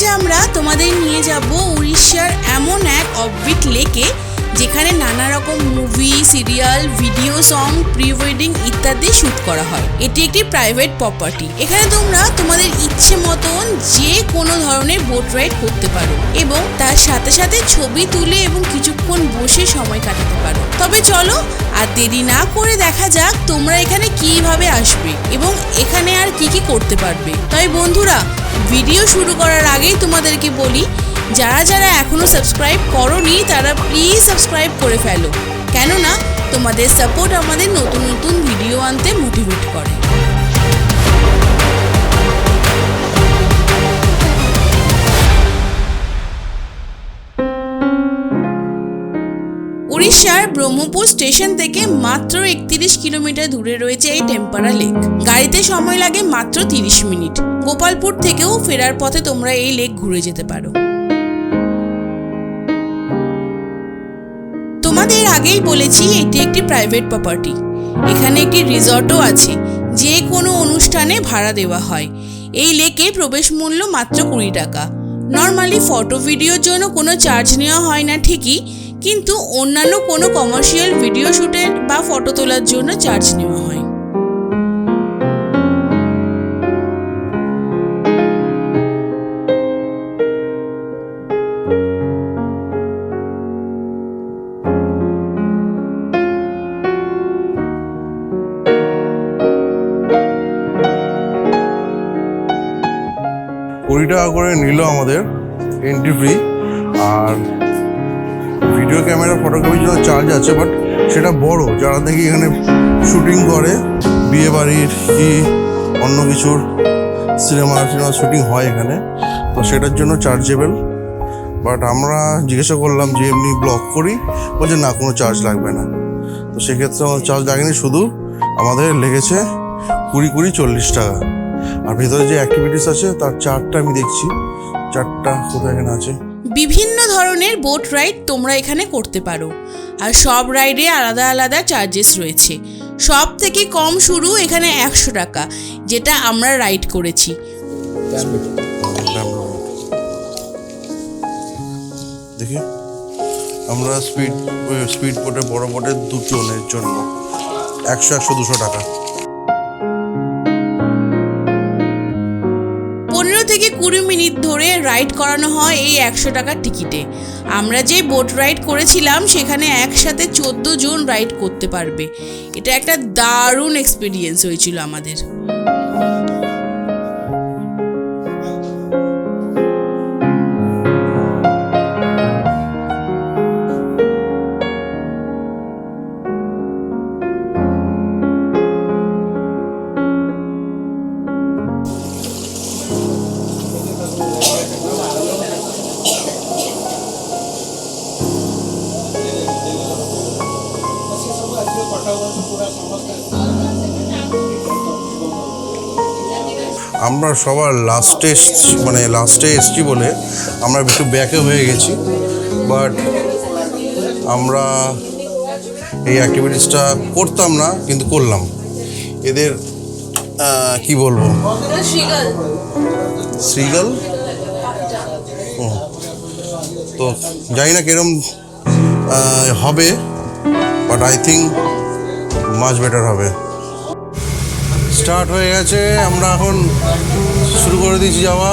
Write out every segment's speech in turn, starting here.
আজ আমরা তোমাদের নিয়ে যাব উড়িষ্যার এমন এক অবভিট লেকে, যেখানে নানা রকম movie serial video song pre wedding ইত্যাদি শ্যুট করা হয়। এটি একটি প্রাইভেট প্রপার্টি এখানে তোমরা তোমাদের ইচ্ছে মতন যে কোনো ধরনের বোট রাইড করতে পারো এবং তার সাথে সাথে ছবি তুলে এবং কিছুক্ষণ বসে সময় কাটাতে পারো। তবে চলো, আর দেরি না করে দেখা যাক তোমরা এখানে কীভাবে আসবে এবং এখানে আর কি কি করতে পারবে। তাই বন্ধুরা, ভিডিও শুরু করার আগেই তোমাদেরকে বলি, যারা যারা এখনও সাবস্ক্রাইব করনি, তারা প্লিজ সাবস্ক্রাইব করে ফেলো। কেননা, তোমাদের সাপোর্ট আমাদের নতুন নতুন ভিডিও ব্রহ্মপুর স্টেশন থেকে মাত্র একত্রিশ কিলোমিটার দূরে রয়েছে এই টেম্পারা লেক। গাড়িতে সময় লাগে মাত্র তিরিশ মিনিট। গোপালপুর থেকেও ফেরার পথে তোমরা এই লেক ঘুরে যেতে পারো। তোমাদের আগেই বলেছি এটি একটি প্রাইভেট প্রপার্টি এখানে একটি রিসর্টও আছে, যে কোনো অনুষ্ঠানে ভাড়া দেওয়া হয়। এই লেকে প্রবেশ মূল্য মাত্র কুড়ি টাকা। নর্মালি ফটো, ভিডিওর জন্য কোনো চার্জ নেওয়া হয় না ঠিকই কিন্তু অন্যান্য কোনো কমার্শিয়াল ভিডিও শ্যুটের বা ফটো তোলার জন্য চার্জ নেওয়া হয়। কুড়ি টাকা করে নিল আমাদের এন্ট্রি ফ্রি আর ভিডিও ক্যামেরা ফটোগ্রাফির জন্য চার্জ আছে বাট সেটা বড়। যারা দেখি এখানে শুটিং করে, বিয়ে বাড়ির কি অন্য কিছুর সিনেমা সিনেমা শুটিং হয় এখানে, তো সেটার জন্য চার্জেবল বাট আমরা জিজ্ঞাসা করলাম যে এমনি ব্লগ করি, বলছে না, কোনো চার্জ লাগবে না। তো সেক্ষেত্রে আমার চার্জ লাগেনি, শুধু আমাদের লেগেছে কুড়ি কুড়ি চল্লিশ টাকা। আর ভেতরে যে অ্যাক্টিভিটিস আছে, তার চারটা আমি দেখছি। চারটা কোথায় এখানে আছে? বিভিন্ন ধরনের বোট রাইড তোমরা এখানে করতে পারো। আর সব রাইডে আলাদা আলাদা চার্জেস রয়েছে। সব থেকে কম শুরু এখানে একশো টাকা, যেটা আমরা রাইড করেছি। দেখি। আমরা স্পিড স্পিড বোটে বড় বোটে দুজনের জন্য। একশো একশো দুশো টাকা। ধরে রাইড করানো হয় এই একশো টাকার টিকিটে আমরা যে বোট রাইড করেছিলাম, সেখানে একসাথে চোদ্দ জন রাইড করতে পারবে। এটা একটা দারুণ এক্সপিরিয়েন্স হয়েছিল আমাদের। আমরা সবার লাস্টে মানে লাস্টে এসছি বলে আমরা একটু ব্যাকে হয়ে গেছি বাট আমরা এই অ্যাক্টিভিটিসটা করতাম না কিন্তু করলাম। এদের কি বলব? শ্রীগাল হুম। তো জানি না কিরম হবে but I think much better হবে। স্টার্ট হয়ে গেছে আমরা এখন শুরু করে দিয়েছি যাওয়া।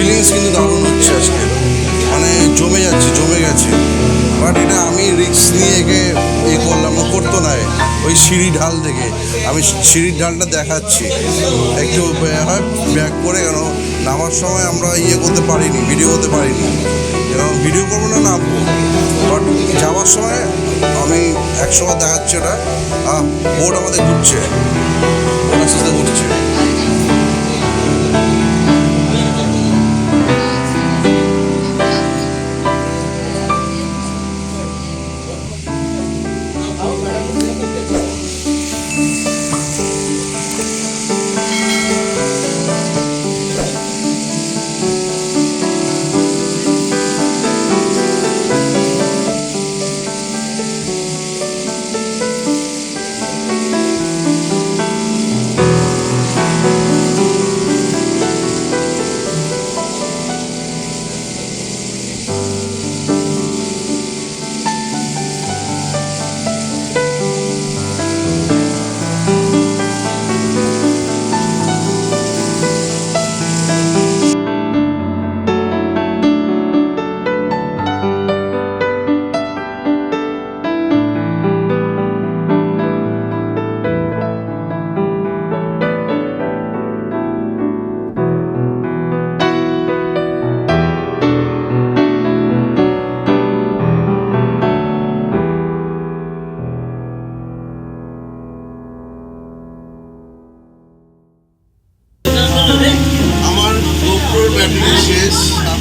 ফিলিংস কিন্তু দারুণ হচ্ছে আজকে। মানে জমে যাচ্ছে, জমে গেছে। বাট এটা আমি রিক্স নিয়ে একে এ করলাম না করতো না ওই সিঁড়ি ঢাল থেকে। আমি সিঁড়ির ঢালটা দেখাচ্ছি। একটু ব্যাক করে কেন? নামার সময় আমরা ইয়ে করতে পারিনি ভিডিও করতে পারিনি। কেন ভিডিও করব না, নামবো। বাট যাওয়ার সময় আমি একসময় দেখাচ্ছি ওটা। বোর্ড আমাদের ঘুরছে। ঘুরছে।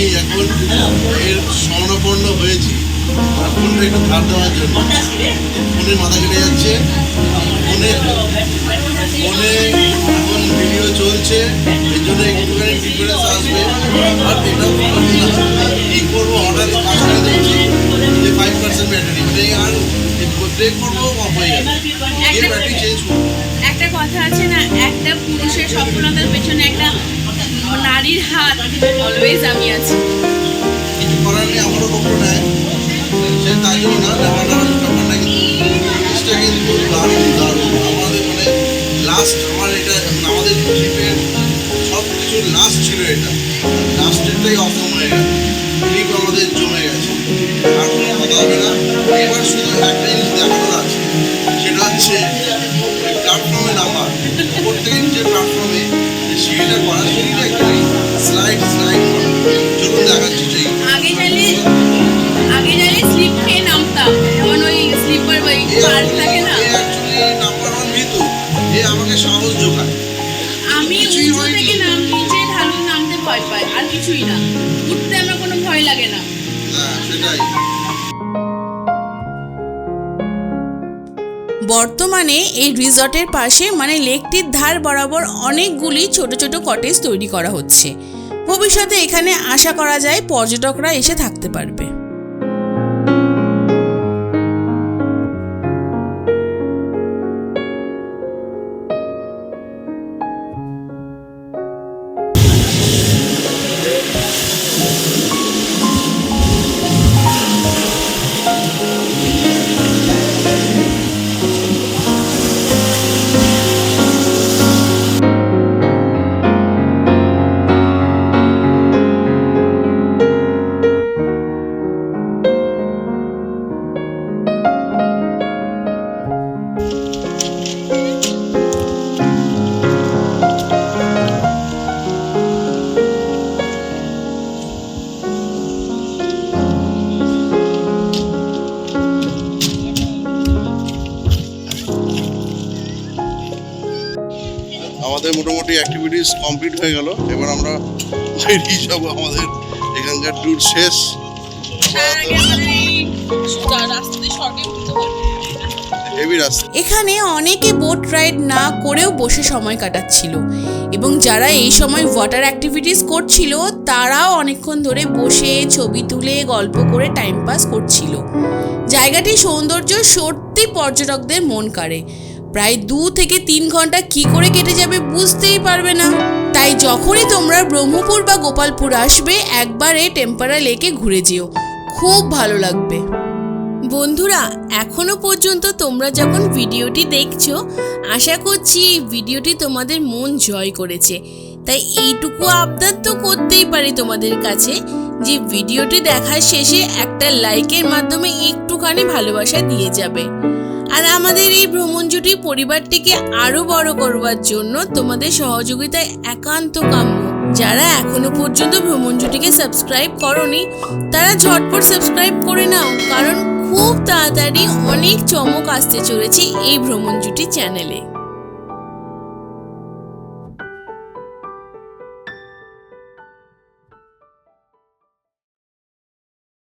আমি এখন এর স্বর্ণপন্ন হয়েছি। ফোনটা একটু ধার দেওয়ার জন্য। ফোনের মাথা কেটে যাচ্ছে। ফোনে ফোনে এখন ভিডিও চলছে। এর জন্য একটুখানি ডিফারেন্স আসবে। আর এটাও কী করব? হঠাৎ কাজটা দেখছি যে ফাইভ পার্সেন্ট ব্যাটারি মানে আর ব্রেক করব অফ হয়ে যাবে এই ব্যাটারি চেঞ্জ করব। একটা কথা আছে না একটা পুরুষের সফলতার পেছনে একটা নারীর হাত অলওয়েজ আমি আছি। ভয় পাই আর কিছুই না। উঠতে আমার কোনো ভয় লাগে না। হ্যাঁ বর্তমানে এই রিসর্টের পাশে মানে লেকটির ধার বরাবর অনেকগুলি ছোট ছোট কটেজ তৈরি করা হচ্ছে। ভবিষ্যতে এখানে আশা করা যায় পর্যটকরা এসে থাকতে পারবে। মোটামুটি কমপ্লিট হয়ে গেল। এবার আমরা বেরিয়ে যাব আমাদের এখানকার ট্যুর শেষ। এখানে অনেকে বোট রাইড না করেও বসে সময় কাটাচ্ছিল। এবং যারা এই সময় ওয়াটার অ্যাক্টিভিটিস করছিল, তারাও অনেকক্ষণ ধরে বসে ছবি তুলে, গল্প করে টাইম পাস করছিল। জায়গাটির সৌন্দর্য সত্যি পর্যটকদের মন কাড়ে। প্রায় দু থেকে তিন ঘণ্টা কি করে কেটে যাবে বুঝতেই পারবে না। তাই যখনই তোমরা ব্রহ্মপুর বা গোপালপুর আসবে, একবারে টেম্পারা লেকে ঘুরে যেও। খুব ভালো লাগবে। বন্ধুরা, এখনও পর্যন্ত তোমরা যখন ভিডিওটি দেখছ, আশা করছি এই ভিডিওটি তোমাদের মন জয় করেছে। তাই এইটুকু আবদার তো করতেই পারি তোমাদের কাছে যে ভিডিওটি দেখার শেষে একটা লাইকের মাধ্যমে একটুখানি ভালোবাসা দিয়ে যাবে। আর আমাদের এই ভ্রমণ জুটি পরিবারটিকে আরও বড় করবার জন্য তোমাদের সহযোগিতায় একান্ত কাম্য। যারা এখনও পর্যন্ত ভ্রমণ জুটিকে সাবস্ক্রাইব করনি, তারা ঝটপট সাবস্ক্রাইব করে নাও, কারণ খুব তাড়াতাড়ি অনেক চমক আসতে চলেছে এই ভ্রমণ জুটি চ্যানেলে।